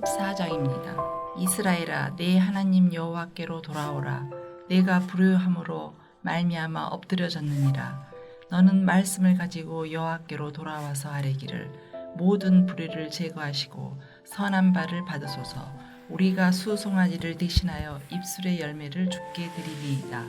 호세아 14장입니다. 이스라엘아 내 하나님 여호와께로 돌아오라. 내가 불효함으로 말미암아 엎드려졌느니라. 너는 말씀을 가지고 여호와께로 돌아와서 아뢰기를 모든 불의를 제거하시고 선한 바를 받으소서. 우리가 수송아지를 대신하여 입술의 열매를 죽게 드리리이다.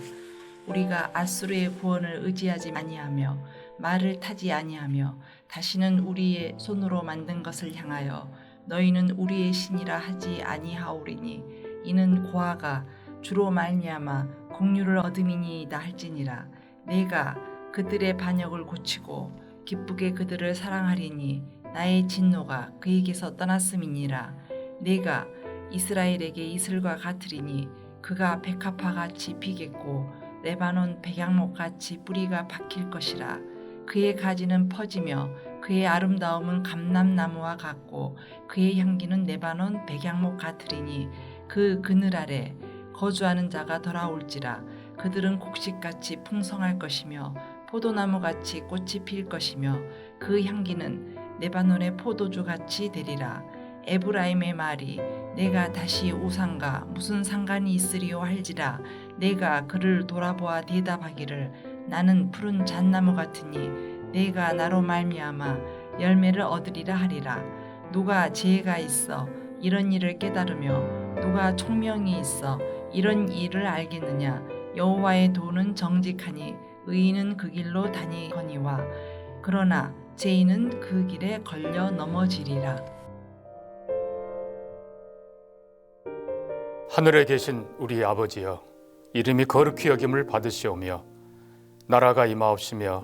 우리가 아수르의 구원을 의지하지 아니하며 말을 타지 아니하며 다시는 우리의 손으로 만든 것을 향하여 너희는 우리의 신이라 하지 아니하오리니 이는 고아가 주로 말미암아 공유를 얻음이니이다 할지니라. 내가 그들의 반역을 고치고 기쁘게 그들을 사랑하리니 나의 진노가 그에게서 떠났음이니라. 내가 이스라엘에게 이슬과 같으리니 그가 백합화 같이 피겠고 레바논 백양목 같이 뿌리가 박힐 것이라. 그의 가지는 퍼지며 그의 아름다움은 감람나무와 같고 그의 향기는 레바논 백양목 같으리니 그 그늘 아래 거주하는 자가 돌아올지라 그들은 곡식같이 풍성할 것이며 포도나무같이 꽃이 필 것이며 그 향기는 레바논의 포도주 같이 되리라. 에브라임의 말이 내가 다시 우상과 무슨 상관이 있으리요 할지라 내가 그를 돌아보아 대답하기를 나는 푸른 잣나무 같으니 내가 나로 말미암아 열매를 얻으리라 하리라. 누가 지혜가 있어 이런 일을 깨달으며 누가 총명이 있어 이런 일을 알겠느냐? 여호와의 도는 정직하니 의인은 그 길로 다니거니와 그러나 죄인은 그 길에 걸려 넘어지리라. 하늘에 계신 우리 아버지여 이름이 거룩히 여김을 받으시오며 나라가 임하옵시며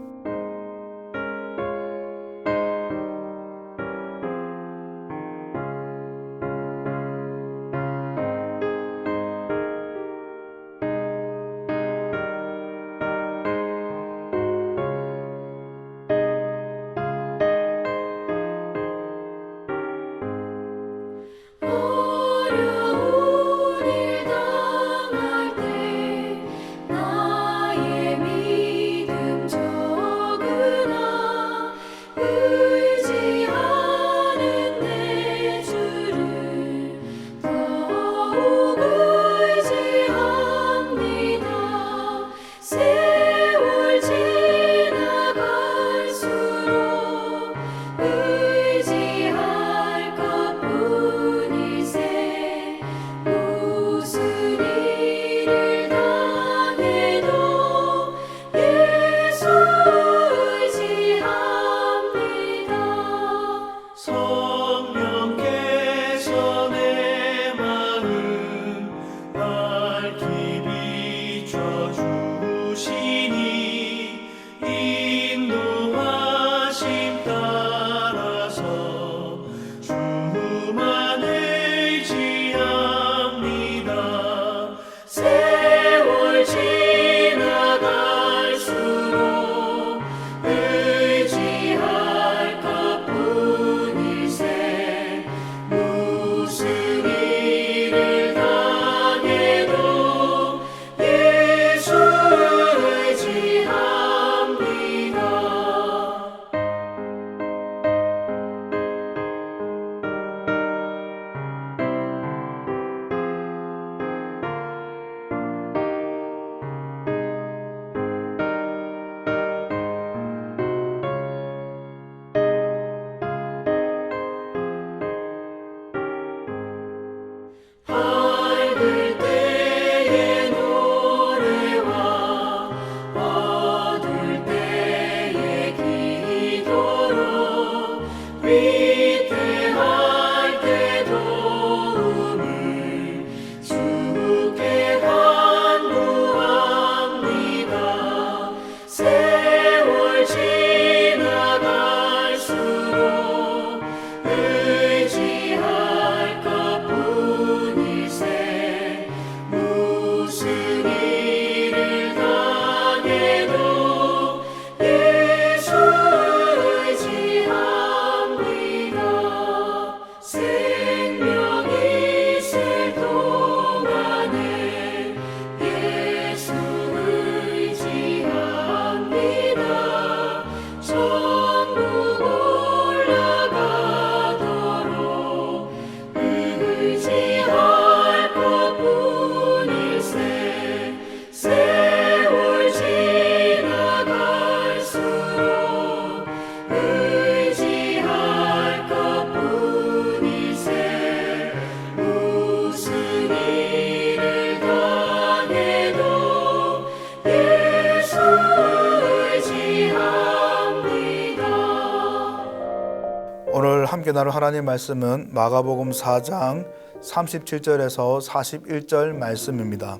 함께 나눌 하나님 말씀은 마가복음 4장 37절에서 41절 말씀입니다.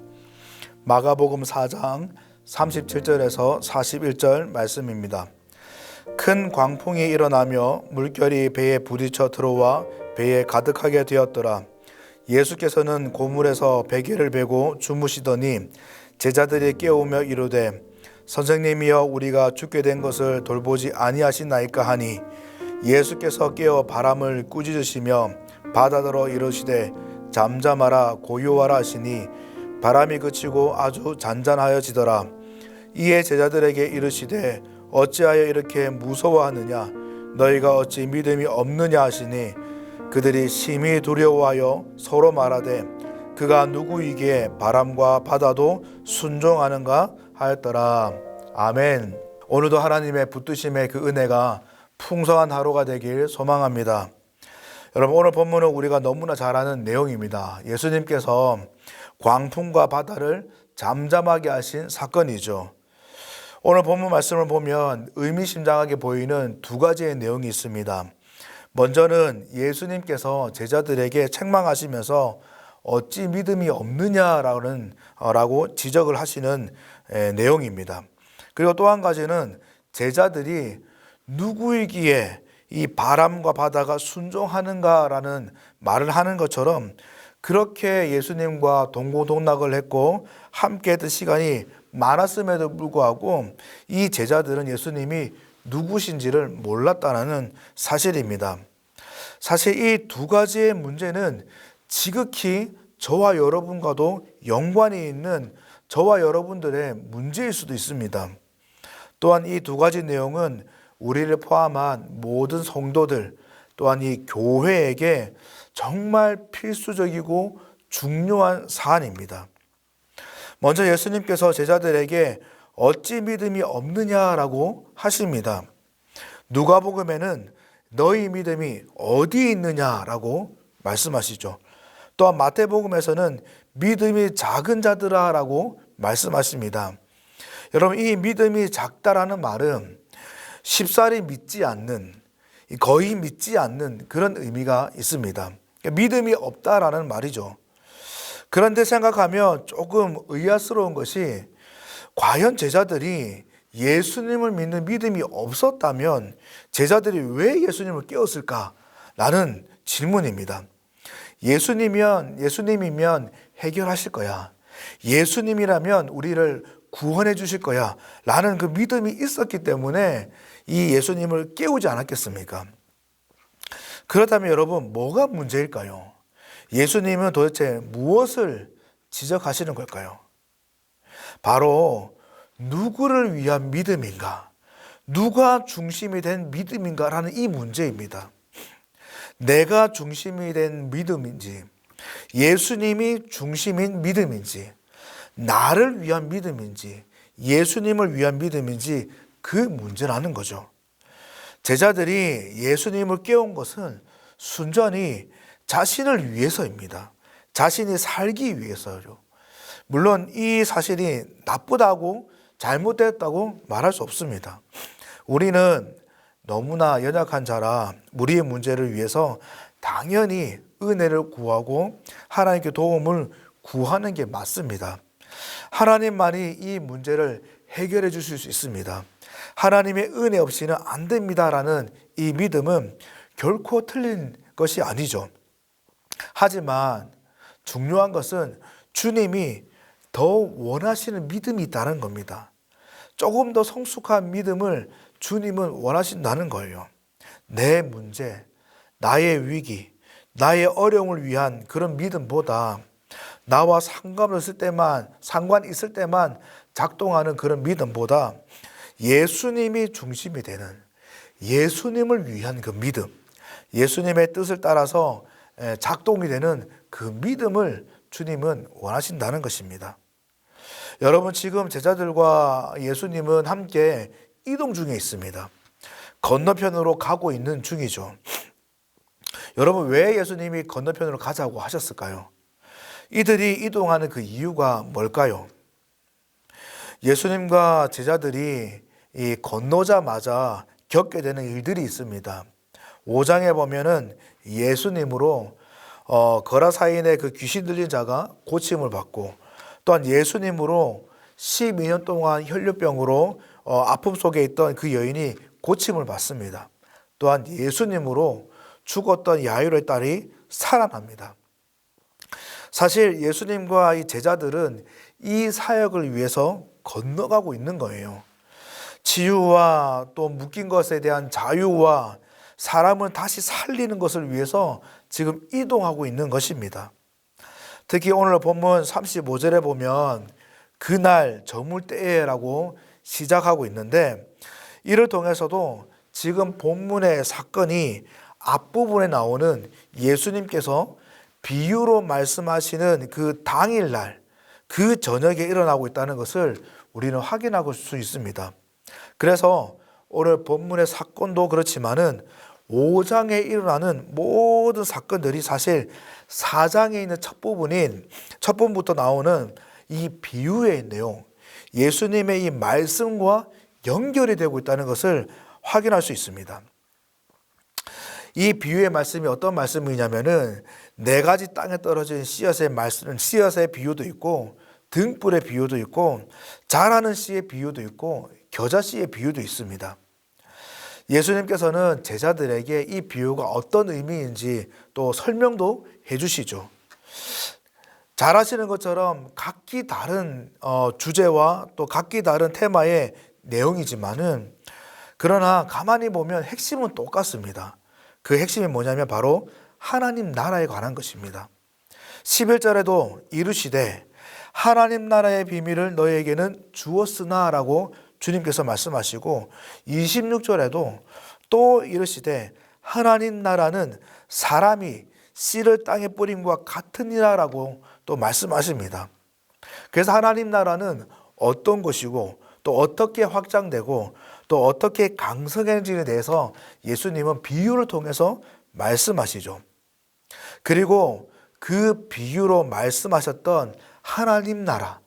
마가복음 4장 37절에서 41절 말씀입니다. 큰 광풍이 일어나며 물결이 배에 부딪혀 들어와 배에 가득하게 되었더라. 예수께서는 고물에서 베개를 베고 주무시더니 제자들이 깨우며 이르되 선생님이여 우리가 죽게 된 것을 돌보지 아니하시나이까 하니 예수께서 깨어 바람을 꾸짖으시며 바다더러 이르시되 잠잠하라 고요하라 하시니 바람이 그치고 아주 잔잔하여지더라. 이에 제자들에게 이르시되 어찌하여 이렇게 무서워하느냐? 너희가 어찌 믿음이 없느냐 하시니 그들이 심히 두려워하여 서로 말하되 그가 누구이기에 바람과 바다도 순종하는가 하였더라. 아멘. 오늘도 하나님의 붙드심의 그 은혜가 풍성한 하루가 되길 소망합니다. 여러분 오늘 본문은 우리가 너무나 잘 아는 내용입니다. 예수님께서 광풍과 바다를 잠잠하게 하신 사건이죠. 오늘 본문 말씀을 보면 의미심장하게 보이는 두 가지의 내용이 있습니다. 먼저는 예수님께서 제자들에게 책망하시면서 어찌 믿음이 없느냐라는 라고 지적을 하시는 에, 내용입니다. 그리고 또 한 가지는 제자들이 누구이기에 이 바람과 바다가 순종하는가라는 말을 하는 것처럼 그렇게 예수님과 동고동락을 했고 함께 했던 시간이 많았음에도 불구하고 이 제자들은 예수님이 누구신지를 몰랐다는 사실입니다. 사실 이 두 가지의 문제는 지극히 저와 여러분과도 연관이 있는 저와 여러분들의 문제일 수도 있습니다. 또한 이 두 가지 내용은 우리를 포함한 모든 성도들 또한 이 교회에게 정말 필수적이고 중요한 사안입니다. 먼저 예수님께서 제자들에게 어찌 믿음이 없느냐라고 하십니다. 누가복음에는 너희 믿음이 어디 있느냐라고 말씀하시죠. 또한 마태복음에서는 믿음이 작은 자들아라고 말씀하십니다. 여러분 이 믿음이 작다라는 말은 쉽사리 믿지 않는 거의 믿지 않는 그런 의미가 있습니다. 믿음이 없다라는 말이죠. 그런데 생각하면 조금 의아스러운 것이 과연 제자들이 예수님을 믿는 믿음이 없었다면 제자들이 왜 예수님을 깨웠을까라는 질문입니다. 예수님이면 예수님이면 해결하실 거야. 예수님이라면 우리를 구원해 주실 거야. 라는 그 믿음이 있었기 때문에 이 예수님을 깨우지 않았겠습니까? 그렇다면 여러분, 뭐가 문제일까요? 예수님은 도대체 무엇을 지적하시는 걸까요? 바로 누구를 위한 믿음인가? 누가 중심이 된 믿음인가라는 이 문제입니다. 내가 중심이 된 믿음인지, 예수님이 중심인 믿음인지, 나를 위한 믿음인지, 예수님을 위한 믿음인지 그 문제라는 거죠. 제자들이 예수님을 깨운 것은 순전히 자신을 위해서입니다. 자신이 살기 위해서요. 물론 이 사실이 나쁘다고 잘못됐다고 말할 수 없습니다. 우리는 너무나 연약한 자라 우리의 문제를 위해서 당연히 은혜를 구하고 하나님께 도움을 구하는 게 맞습니다. 하나님만이 이 문제를 해결해 주실 수 있습니다. 하나님의 은혜 없이는 안 됩니다라는 이 믿음은 결코 틀린 것이 아니죠. 하지만 중요한 것은 주님이 더 원하시는 믿음이 있다는 겁니다. 조금 더 성숙한 믿음을 주님은 원하신다는 거예요. 내 문제, 나의 위기, 나의 어려움을 위한 그런 믿음보다 나와 상관 없을 때만, 상관 있을 때만 작동하는 그런 믿음보다 예수님이 중심이 되는 예수님을 위한 그 믿음, 예수님의 뜻을 따라서 작동이 되는 그 믿음을 주님은 원하신다는 것입니다. 여러분 지금 제자들과 예수님은 함께 이동 중에 있습니다. 건너편으로 가고 있는 중이죠. 여러분 왜 예수님이 건너편으로 가자고 하셨을까요? 이들이 이동하는 그 이유가 뭘까요? 예수님과 제자들이 이 건너자마자 겪게 되는 일들이 있습니다. 5장에 보면은 예수님으로 어, 거라사인의 그 귀신 들린 자가 고침을 받고 또한 예수님으로 12년 동안 혈류병으로 어, 아픔 속에 있던 그 여인이 고침을 받습니다. 또한 예수님으로 죽었던 야이로의 딸이 살아납니다. 사실 예수님과 이 제자들은 이 사역을 위해서 건너가고 있는 거예요. 치유와 또 묶인 것에 대한 자유와 사람을 다시 살리는 것을 위해서 지금 이동하고 있는 것입니다. 특히 오늘 본문 35절에 보면 그날 저물 때라고 시작하고 있는데 이를 통해서도 지금 본문의 사건이 앞부분에 나오는 예수님께서 비유로 말씀하시는 그 당일날 그 저녁에 일어나고 있다는 것을 우리는 확인할 수 있습니다. 그래서 오늘 본문의 사건도 그렇지만은 5장에 일어나는 모든 사건들이 사실 4장에 있는 첫 부분인 첫 부분부터 나오는 이 비유의 내용, 예수님의 이 말씀과 연결이 되고 있다는 것을 확인할 수 있습니다. 이 비유의 말씀이 어떤 말씀이냐면은 네 가지 땅에 떨어진 씨앗의 말씀, 씨앗의 비유도 있고 등불의 비유도 있고 자라는 씨의 비유도 있고 겨자 씨의 비유도 있습니다. 예수님께서는 제자들에게 이 비유가 어떤 의미인지 또 설명도 해주시죠. 잘 아시는 것처럼 각기 다른 어, 주제와 또 각기 다른 테마의 내용이지만은 그러나 가만히 보면 핵심은 똑같습니다. 그 핵심이 뭐냐면 바로 하나님 나라에 관한 것입니다. 11절에도 이르시되 하나님 나라의 비밀을 너에게는 주었으나라고 주님께서 말씀하시고 26절에도 또 이르시되 하나님 나라는 사람이 씨를 땅에 뿌림과 같으니라라고 또 말씀하십니다. 그래서 하나님 나라는 어떤 것이고 또 어떻게 확장되고 또 어떻게 강성해지에 대해서 예수님은 비유를 통해서 말씀하시죠. 그리고 그 비유로 말씀하셨던 하나님 나라,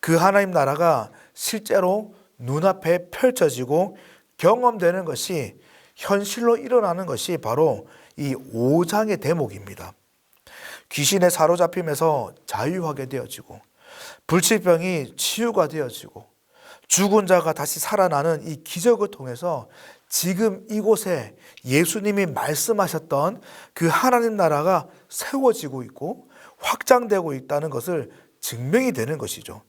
그 하나님 나라가 실제로 눈앞에 펼쳐지고 경험되는 것이 현실로 일어나는 것이 바로 이 5장의 대목입니다. 귀신에 사로잡힘에서 자유하게 되어지고 불치병이 치유가 되어지고 죽은 자가 다시 살아나는 이 기적을 통해서 지금 이곳에 예수님이 말씀하셨던 그 하나님 나라가 세워지고 있고 확장되고 있다는 것을 증명이 되는 것이죠.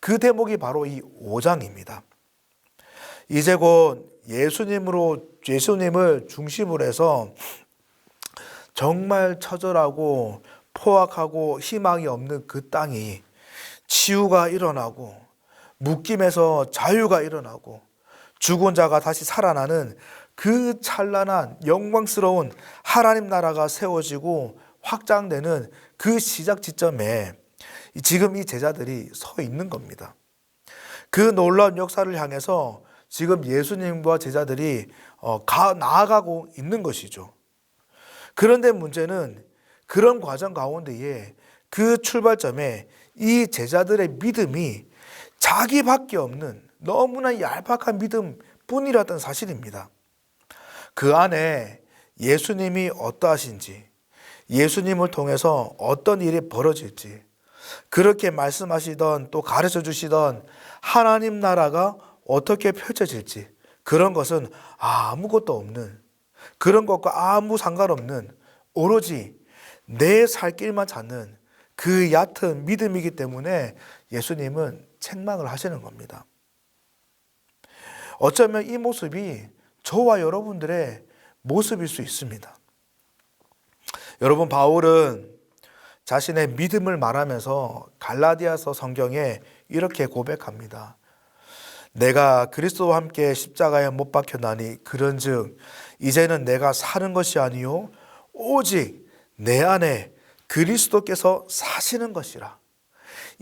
그 대목이 바로 이 5장입니다. 이제 곧 예수님으로 예수님을 중심으로 해서 정말 처절하고 포악하고 희망이 없는 그 땅이 치유가 일어나고 묶임에서 자유가 일어나고 죽은 자가 다시 살아나는 그 찬란한 영광스러운 하나님 나라가 세워지고 확장되는 그 시작 지점에 지금 이 제자들이 서 있는 겁니다. 그 놀라운 역사를 향해서 지금 예수님과 제자들이 어, 가, 나아가고 있는 것이죠. 그런데 문제는 그런 과정 가운데에 그 출발점에 이 제자들의 믿음이 자기밖에 없는 너무나 얄팍한 믿음 뿐이라던 사실입니다. 그 안에 예수님이 어떠하신지, 예수님을 통해서 어떤 일이 벌어질지, 그렇게 말씀하시던 또 가르쳐 주시던 하나님 나라가 어떻게 펼쳐질지, 그런 것은 아무것도 없는, 그런 것과 아무 상관없는, 오로지 내 살 길만 찾는 그 얕은 믿음이기 때문에 예수님은 책망을 하시는 겁니다. 어쩌면 이 모습이 저와 여러분들의 모습일 수 있습니다. 여러분, 바울은 자신의 믿음을 말하면서 갈라디아서 성경에 이렇게 고백합니다. 내가 그리스도와 함께 십자가에 못 박혔나니 그런즉 이제는 내가 사는 것이 아니요 오직 내 안에 그리스도께서 사시는 것이라.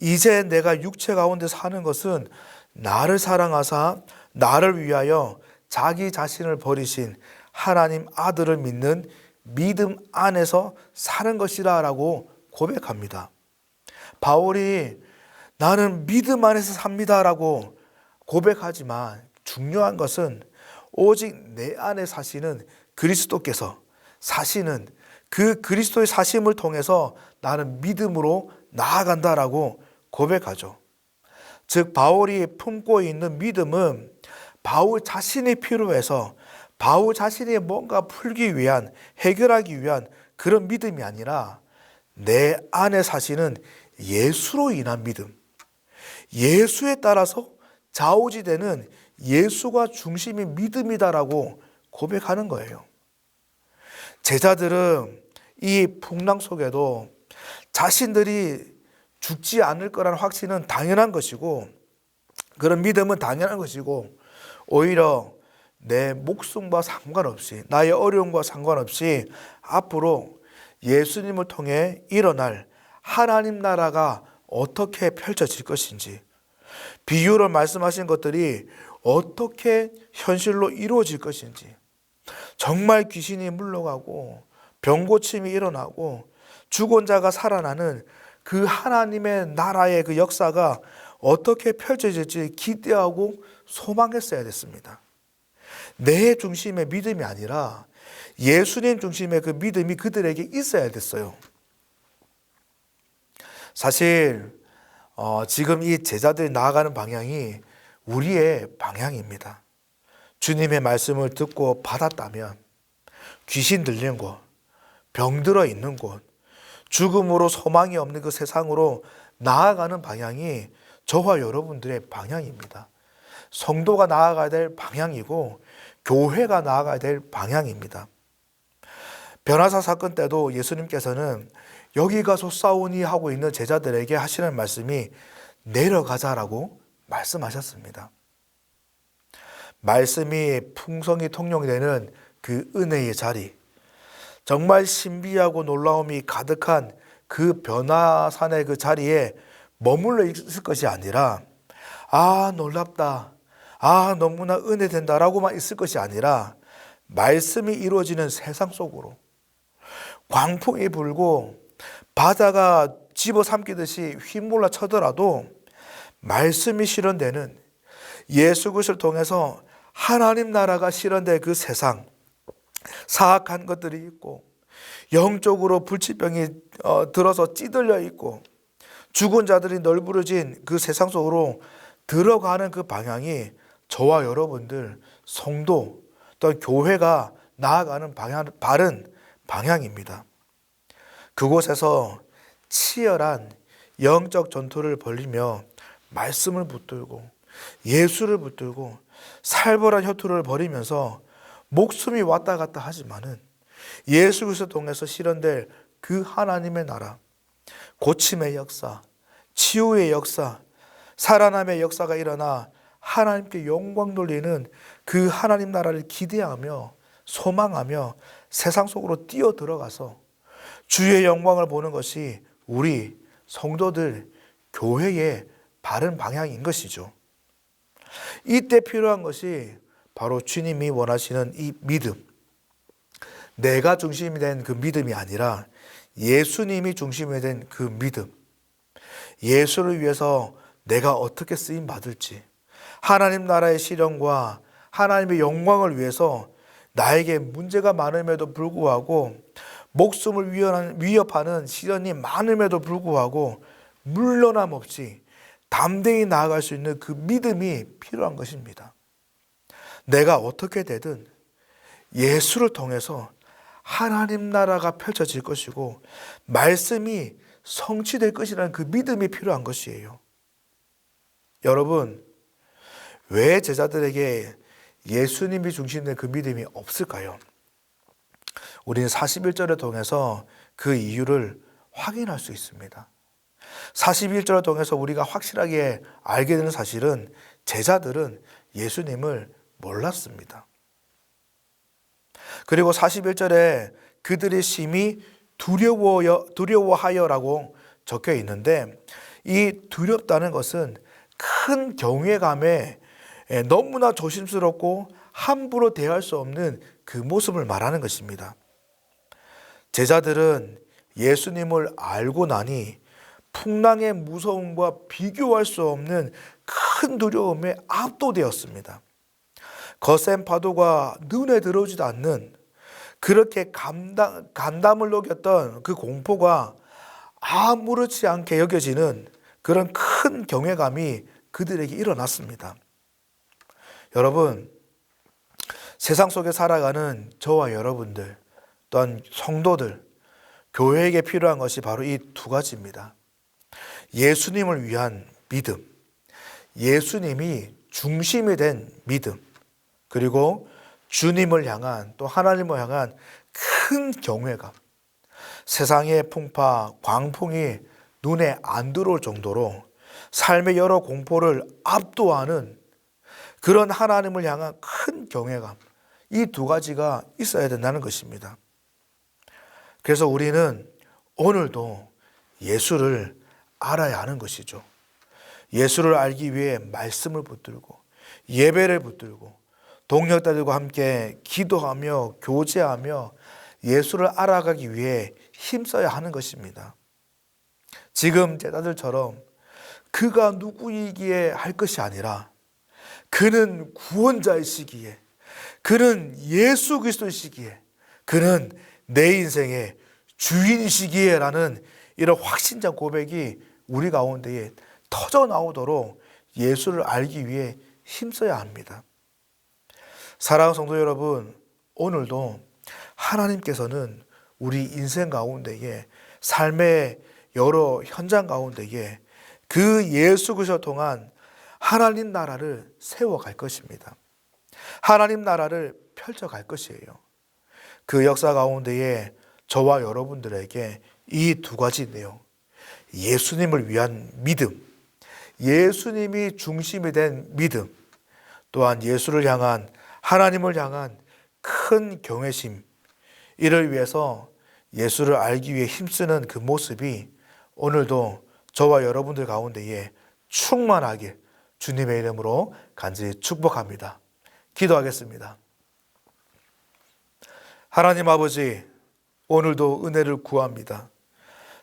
이제 내가 육체 가운데 사는 것은 나를 사랑하사 나를 위하여 자기 자신을 버리신 하나님 아들을 믿는 믿음 안에서 사는 것이라라고 고백합니다. 바울이 나는 믿음 안에서 삽니다라고 고백하지만 중요한 것은 오직 내 안에 사시는 그리스도께서 사시는 그 그리스도의 사심을 통해서 나는 믿음으로 나아간다라고 고백하죠. 즉 바울이 품고 있는 믿음은 바울 자신이 필요해서 바울 자신이 뭔가 풀기 위한 해결하기 위한 그런 믿음이 아니라 내 안에 사시는 예수로 인한 믿음. 예수에 따라서 좌우지되는 예수가 중심인 믿음이다라고 고백하는 거예요. 제자들은 이 풍랑 속에도 자신들이 죽지 않을 거라는 확신은 당연한 것이고 그런 믿음은 당연한 것이고 오히려 내 목숨과 상관없이 나의 어려움과 상관없이 앞으로 예수님을 통해 일어날 하나님 나라가 어떻게 펼쳐질 것인지 비유로 말씀하신 것들이 어떻게 현실로 이루어질 것인지 정말 귀신이 물러가고 병고침이 일어나고 죽은 자가 살아나는 그 하나님의 나라의 그 역사가 어떻게 펼쳐질지 기대하고 소망했어야 됐습니다. 내 중심의 믿음이 아니라 예수님 중심의 그 믿음이 그들에게 있어야 됐어요. 사실 어, 지금 이 제자들이 나아가는 방향이 우리의 방향입니다. 주님의 말씀을 듣고 받았다면 귀신 들린 곳, 병들어 있는 곳, 죽음으로 소망이 없는 그 세상으로 나아가는 방향이 저와 여러분들의 방향입니다. 성도가 나아가야 될 방향이고 교회가 나아가야 될 방향입니다. 변화사 사건 때도 예수님께서는 여기 가서 싸우니 하고 있는 제자들에게 하시는 말씀이 내려가자라고 말씀하셨습니다. 말씀이 풍성히 통용되는 그 은혜의 자리, 정말 신비하고 놀라움이 가득한 그 변화산의 그 자리에 머물러 있을 것이 아니라, 아, 놀랍다. 아, 너무나 은혜된다라고만 있을 것이 아니라, 말씀이 이루어지는 세상 속으로, 광풍이 불고, 바다가 집어삼키듯이 휘몰아 쳐더라도, 말씀이 실현되는 예수 그리스도를 통해서 하나님 나라가 실현될 그 세상 사악한 것들이 있고 영적으로 불치병이 어, 들어서 찌들려 있고 죽은 자들이 널브러진 그 세상 속으로 들어가는 그 방향이 저와 여러분들 성도 또 교회가 나아가는 방향 바른 방향입니다. 그곳에서 치열한 영적 전투를 벌이며 말씀을 붙들고 예수를 붙들고 살벌한 혈투를 벌이면서 목숨이 왔다 갔다 하지만은 예수 그리스도 통해서 실현될 그 하나님의 나라, 고침의 역사, 치유의 역사, 살아남의 역사가 일어나 하나님께 영광 돌리는 그 하나님 나라를 기대하며 소망하며 세상 속으로 뛰어 들어가서 주의 영광을 보는 것이 우리 성도들 교회의 바른 방향인 것이죠. 이때 필요한 것이 바로 주님이 원하시는 이 믿음. 내가 중심이 된 그 믿음이 아니라 예수님이 중심이 된 그 믿음. 예수를 위해서 내가 어떻게 쓰임 받을지. 하나님 나라의 실현과 하나님의 영광을 위해서 나에게 문제가 많음에도 불구하고 목숨을 위협하는 시련이 많음에도 불구하고 물러남 없이 담대히 나아갈 수 있는 그 믿음이 필요한 것입니다. 내가 어떻게 되든 예수를 통해서 하나님 나라가 펼쳐질 것이고 말씀이 성취될 것이라는 그 믿음이 필요한 것이에요. 여러분, 왜 제자들에게 예수님이 중심된 그 믿음이 없을까요? 우리는 41절을 통해서 그 이유를 확인할 수 있습니다. 41절을 통해서 우리가 확실하게 알게 되는 사실은 제자들은 예수님을 몰랐습니다. 그리고 41절에 그들의 심히 두려워여, 두려워하여라고 적혀 있는데 이 두렵다는 것은 큰 경외감에 너무나 조심스럽고 함부로 대할 수 없는 그 모습을 말하는 것입니다. 제자들은 예수님을 알고 나니 풍랑의 무서움과 비교할 수 없는 큰 두려움에 압도되었습니다. 거센 파도가 눈에 들어오지도 않는 그렇게 감당, 간담을 녹였던 그 공포가 아무렇지 않게 여겨지는 그런 큰 경외감이 그들에게 일어났습니다. 여러분, 세상 속에 살아가는 저와 여러분들, 또한 성도들, 교회에게 필요한 것이 바로 이 두 가지입니다. 예수님을 위한 믿음, 예수님이 중심이 된 믿음, 그리고 주님을 향한 또 하나님을 향한 큰 경외감. 세상의 풍파, 광풍이 눈에 안 들어올 정도로 삶의 여러 공포를 압도하는 그런 하나님을 향한 큰 경외감. 이 두 가지가 있어야 된다는 것입니다. 그래서 우리는 오늘도 예수를 알아야 하는 것이죠. 예수를 알기 위해 말씀을 붙들고 예배를 붙들고 동력자들과 함께 기도하며 교제하며 예수를 알아가기 위해 힘써야 하는 것입니다. 지금 제자들처럼 그가 누구이기에 할 것이 아니라 그는 구원자이시기에 그는 예수 그리스도이시기에 그는 내 인생의 주인이시기에라는 이런 확신자 고백이 우리 가운데에 터져 나오도록 예수를 알기 위해 힘써야 합니다. 사랑하는 성도 여러분, 오늘도 하나님께서는 우리 인생 가운데에 삶의 여러 현장 가운데에 그 예수 그리스도 통한 하나님 나라를 세워 갈 것입니다. 하나님 나라를 펼쳐 갈 것이에요. 그 역사 가운데에 저와 여러분들에게 이 두 가지 내용, 예수님을 위한 믿음, 예수님이 중심이 된 믿음, 또한 예수를 향한 하나님을 향한 큰 경외심, 이를 위해서 예수를 알기 위해 힘쓰는 그 모습이 오늘도 저와 여러분들 가운데에 충만하게 주님의 이름으로 간절히 축복합니다. 기도하겠습니다. 하나님 아버지, 오늘도 은혜를 구합니다.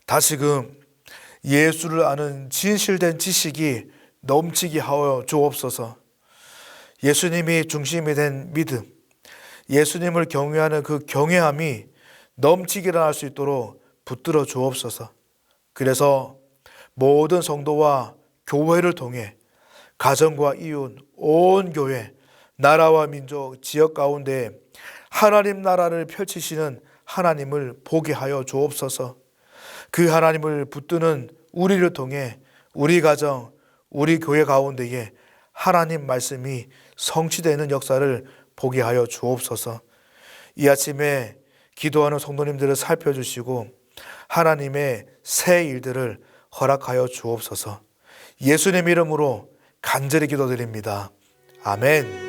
다시금 예수를 아는 진실된 지식이 넘치게 하여 주옵소서. 예수님이 중심이 된 믿음, 예수님을 경외하는 그 경외함이 넘치게 일어날 수 있도록 붙들어 주옵소서. 그래서 모든 성도와 교회를 통해 가정과 이웃, 온 교회, 나라와 민족, 지역 가운데 하나님 나라를 펼치시는 하나님을 보게 하여 주옵소서. 그 하나님을 붙드는 우리를 통해 우리 가정, 우리 교회 가운데에 하나님 말씀이 성취되는 역사를 보게 하여 주옵소서. 이 아침에 기도하는 성도님들을 살펴주시고 하나님의 새 일들을 허락하여 주옵소서. 예수님 이름으로 간절히 기도드립니다. 아멘.